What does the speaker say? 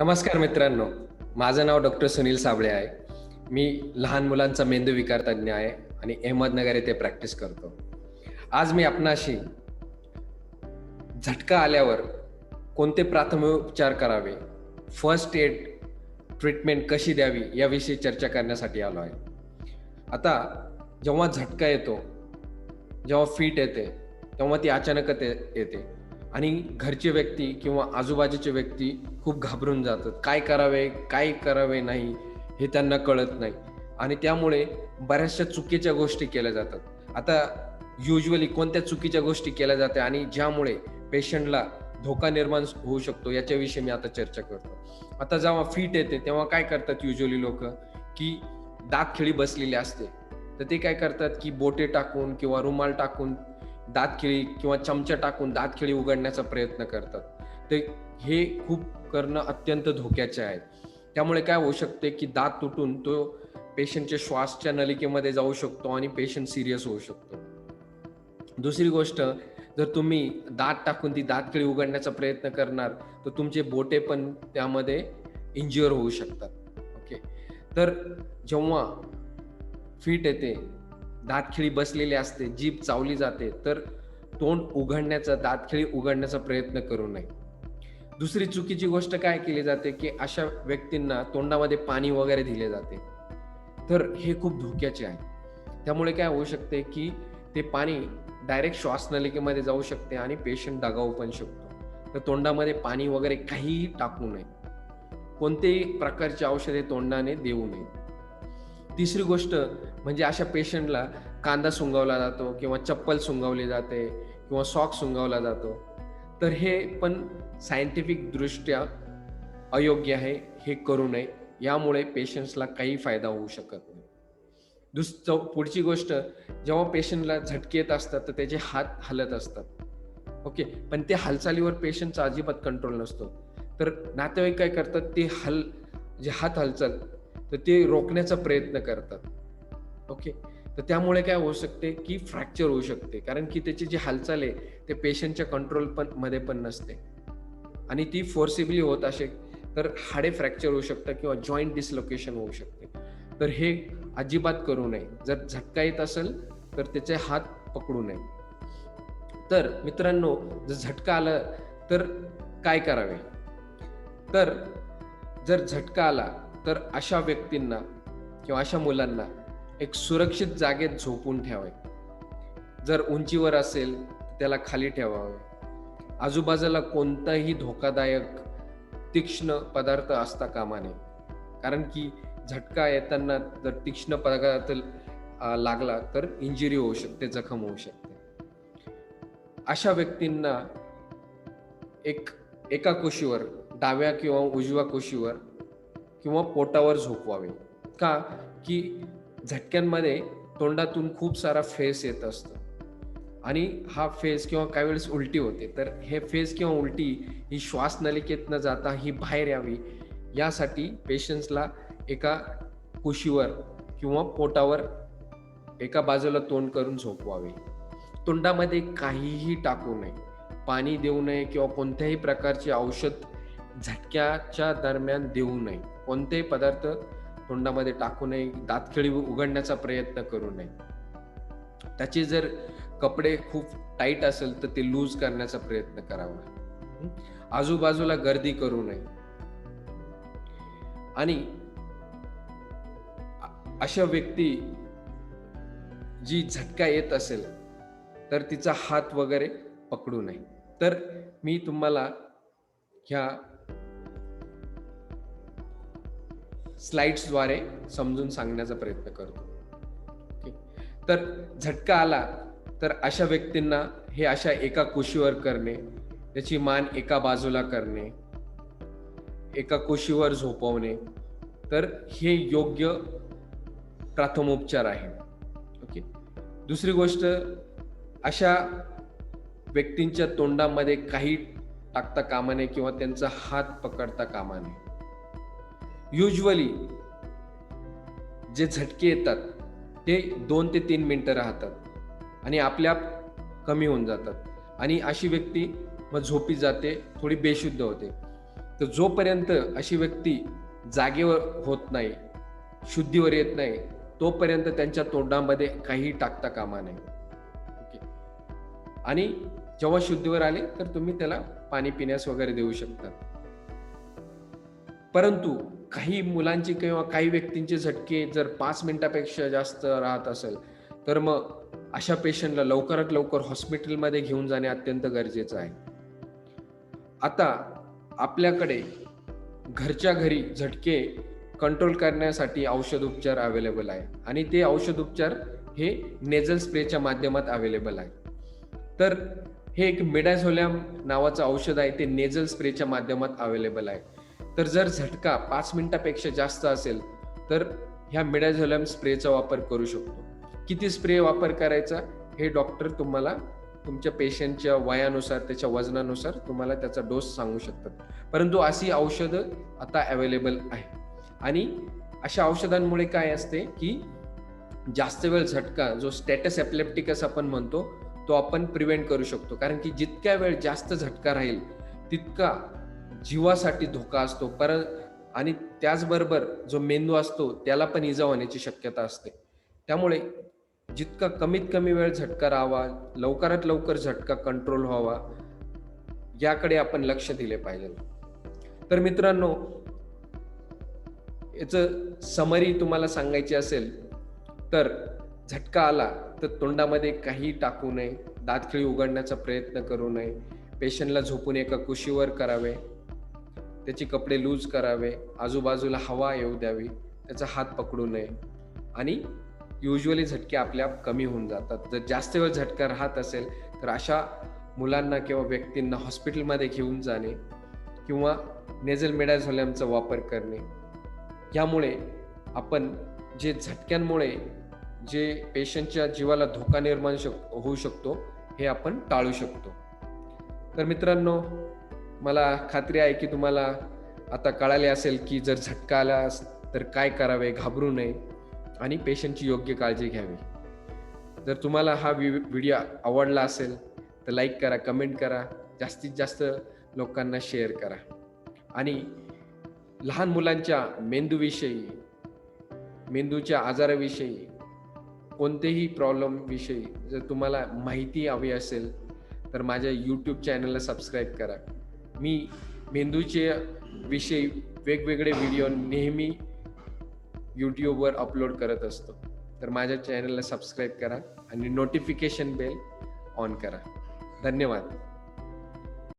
नमस्कार मित्रांनो. माझं नाव डॉक्टर सुनील साबळे आहे. मी लहान मुलांचा मेंदू विकार तज्ज्ञ आहे आणि अहमदनगर येथे प्रॅक्टिस करतो. आज मी आपणाशी झटका आल्यावर कोणते प्राथमिक उपचार करावे फर्स्ट एड ट्रीटमेंट कशी द्यावी याविषयी चर्चा करण्यासाठी आलो आहे. आता जेव्हा झटका येतो जेव्हा फीट येते तेव्हा ती अचानकच येते. आणि घरचे व्यक्ती किंवा आजूबाजूचे व्यक्ती खूप घाबरून जातात. काय करावे काय करावे नाही हे त्यांना कळत नाही. आणि त्यामुळे बऱ्याचशा चुकीच्या गोष्टी केल्या जातात. आता युजली कोणत्या चुकीच्या गोष्टी केल्या जातात आणि ज्यामुळे पेशंटला धोका निर्माण होऊ शकतो याच्याविषयी मी आता चर्चा करतो. आता जेव्हा फिट येते तेव्हा काय करतात युजली लोक? की दाग खिळी बसलेली असते. तर ते काय करतात की बोटे टाकून किंवा रुमाल टाकून दातखिळी किंवा चमचा टाकून दातखिळी उघडण्याचा प्रयत्न करतात. ते हे खूप करणं अत्यंत धोक्याचे आहे. त्यामुळे काय होऊ शकते की दात तुटून तो पेशंटच्या श्वासच्या नलिकेमध्ये जाऊ शकतो आणि पेशंट सिरियस होऊ शकतो. दुसरी गोष्ट जर तुम्ही दात टाकून ती दातखिळी उघडण्याचा प्रयत्न करणार तर तुमचे बोटे पण त्यामध्ये इंज्युअर होऊ शकतात. ओके तर जेव्हा फिट येते दातखिळी बसलेली असते जीभ चावली जाते तर तोंड उघडण्याचा दातखिळी उघडण्याचा प्रयत्न करू नये. दुसरी चुकीची गोष्ट काय केली जाते की अशा व्यक्तींना तोंडामध्ये पाणी वगैरे दिले जाते. तर हे खूप धोक्याचे आहे. त्यामुळे काय होऊ शकते की ते पाणी डायरेक्ट श्वासनलिकेमध्ये जाऊ शकते आणि पेशंट दगावू पण शकतो. तर तोंडामध्ये पाणी वगैरे काहीही टाकू नये. कोणतेही प्रकारचे औषधे तोंडाने देऊ नये. तिसरी गोष्ट म्हणजे अशा पेशंटला कांदा सुंगवला जातो किंवा चप्पल सुंगवली जाते किंवा सॉक सुंगवला जातो. तर हे पण सायंटिफिक दृष्ट्या अयोग्य आहे हे करू नये. यामुळे पेशंट्सला काही फायदा होऊ शकत नाही. दुस चौ पुढची गोष्ट जेव्हा पेशंटला झटके येत असतात तर त्याचे हात हलत असतात. ओके? पण ते हालचालीवर पेशंटचा अजिबात कंट्रोल नसतो. तर नातेवाईक काय करतात? ते हल जे हात हालचाल तर ते रोखण्याचा प्रयत्न करतात. ओके तर त्यामुळे काय होऊ शकते की फ्रॅक्चर होऊ शकते. कारण की त्याची जी हालचाल आहे ते पेशंटच्या कंट्रोल पण मध्ये पण नसते. आणि ती फोर्सिबली होत असे तर हाडे फ्रॅक्चर होऊ शकतं किंवा जॉईंट डिसलोकेशन होऊ शकते. तर हे अजिबात करू नये. जर झटका येत असेल तर त्याचे हात पकडू नये. तर मित्रांनो जर झटका आला तर काय करावे? तर जर झटका आला तर अशा व्यक्तींना किंवा अशा मुलांना एक सुरक्षित जागेत झोपून ठेवावे. जर उंचीवर असेल त्याला खाली ठेवावे. आजूबाजूला कोणताही धोकादायक तीक्ष्ण पदार्थ असता कामा नये. कारण की झटका येताना जर तीक्ष्ण पदार्थ लागला तर इंजुरी होऊ शकते जखम होऊ शकते. अशा व्यक्तींना एक एका कुशीवर डाव्या किंवा उजव्या कुशीवर किंवा पोटावर झोपवावे. का? की झटक्यांमध्ये तोंडातून खूप सारा फेस येत असतो. आणि हा फेस किंवा काही वेळेस उलटी होते. तर हे फेस किंवा उलटी ही श्वासनलिकेत न जाता ही बाहेर यावी यासाठी पेशंट्सला एका कुशीवर किंवा पोटावर एका बाजूला तोंड करून झोपवावे. तोंडामध्ये काहीही टाकू नये. पाणी देऊ नये किंवा कोणत्याही प्रकारचे औषध झटक्याच्या दरम्यान देऊ नये. कोणतेही पदार्थ तोंडामध्ये टाकू नये दातखिळी उघडण्याचा प्रयत्न करू नये. त्याचे जर कपडे खूप टाईट असेल तर ते लूज करण्याचा प्रयत्न करावा. आजूबाजूला गर्दी करू नये. आणि अशा व्यक्ती जी झटका येत असेल तर तिचा हात वगैरे पकडू नये. तर मी तुम्हाला ह्या स्लाइड्सद्वारे समजून सांगण्याचा प्रयत्न करतो. ओके. तर झटका आला तर अशा व्यक्तींना हे अशा एका कुशीवर करणे त्याची मान एका बाजूला करणे एका कुशीवर झोपवणे तर हे योग्य प्राथमोपचार आहे. ओके. दुसरी गोष्ट अशा व्यक्तींच्या तोंडामध्ये काही टाकता कामा नये किंवा त्यांचा हात पकडता कामा नये. युजली जे झटके येतात ते दोन ते तीन मिनिटं राहतात आणि आपल्याप कमी होऊन जातात. आणि अशी व्यक्ती मग झोपी जाते थोडी बेशुद्ध होते. तर जोपर्यंत अशी व्यक्ती जागेवर होत नाही शुद्धीवर येत नाही तोपर्यंत त्यांच्या तोंडामध्ये काही टाकता कामा नये. ओके. आणि जेव्हा शुद्धीवर आले तर तुम्ही त्याला पाणी पिण्यास वगैरे देऊ शकता. परंतु काही मुलांची किंवा काही व्यक्तींचे झटके जर पाच मिनिटापेक्षा जास्त राहत असेल तर मग अशा पेशंटला लवकरात लवकर हॉस्पिटलमध्ये घेऊन जाणे अत्यंत गरजेचं आहे. आता आपल्याकडे घरच्या घरी झटके कंट्रोल करण्यासाठी औषध उपचार अवेलेबल आहे आणि ते औषध उपचार हे नेझल स्प्रेच्या माध्यमात अवेलेबल आहे. तर हे एक मेडाझोलॅम नावाचं औषध आहे ते नेझल स्प्रेच्या माध्यमात अवेलेबल आहे. तर जर झटका पाच मिनिटापेक्षा जास्त असेल तर ह्या मिडाझोलम स्प्रेचा वापर करू शकतो. किती स्प्रे वापर करायचा हे डॉक्टर तुम्हाला तुमच्या पेशंटच्या वयानुसार त्याच्या वजनानुसार तुम्हाला त्याचा डोस सांगू शकतात. परंतु अशी औषधं आता अवेलेबल आहे. आणि अशा औषधांमुळे काय असते की जास्त वेळ झटका जो स्टॅटस एप्लेप्टिकस आपण म्हणतो तो आपण प्रिव्हेंट करू शकतो. कारण की जितक्या वेळ जास्त झटका राहील तितका जीवासाठी धोका असतो. पर आणि त्याचबरोबर जो मेंदू असतो त्याला पण इजा होण्याची शक्यता असते. त्यामुळे जितका कमीत कमी वेळ झटका राहावा लवकरात लवकर झटका कंट्रोल व्हावा याकडे आपण लक्ष दिले पाहिजे. तर मित्रांनो याचं समरी तुम्हाला सांगायची असेल तर झटका आला तर तोंडामध्ये काही टाकू नये. दातखिळी उघडण्याचा प्रयत्न करू नये. पेशंटला झोपून एका कुशीवर करावे. त्याचे कपडे लूज करावे आजूबाजूला हवा येऊ द्यावी त्याचा हात पकडू नये. आणि युजली झटके आपल्या कमी होऊन जातात. जर जास्त वेळ झटका राहत असेल तर अशा मुलांना किंवा व्यक्तींना हॉस्पिटलमध्ये घेऊन जाणे किंवा नेझल मेडाझोलॅमचा वापर करणे. यामुळे आपण जे झटक्यांमुळे जे पेशंटच्या जीवाला धोका निर्माण शक होऊ शकतो हे आपण टाळू शकतो. तर मित्रांनो मला खात्री आहे की तुम्हाला आता कळाले असेल की जर झटका आला तर काय करावे घाबरू नये आणि पेशंटची योग्य काळजी घ्यावी. जर तुम्हाला हा व्हिडिओ आवडला असेल तर लाईक करा कमेंट करा जास्तीत जास्त लोकांना शेअर करा. आणि लहान मुलांच्या मेंदूविषयी मेंदूच्या आजाराविषयी कोणतेही प्रॉब्लेमविषयी जर तुम्हाला माहिती हवी असेल तर माझ्या यूट्यूब चॅनलला सबस्क्राईब करा. मी मेंदूचे विषयी वेगवेगळे व्हिडिओ नेहमी यूट्यूबवर अपलोड करत असतो. तर माझ्या चॅनलला सबस्क्राईब करा आणि नोटिफिकेशन बेल ऑन करा. धन्यवाद.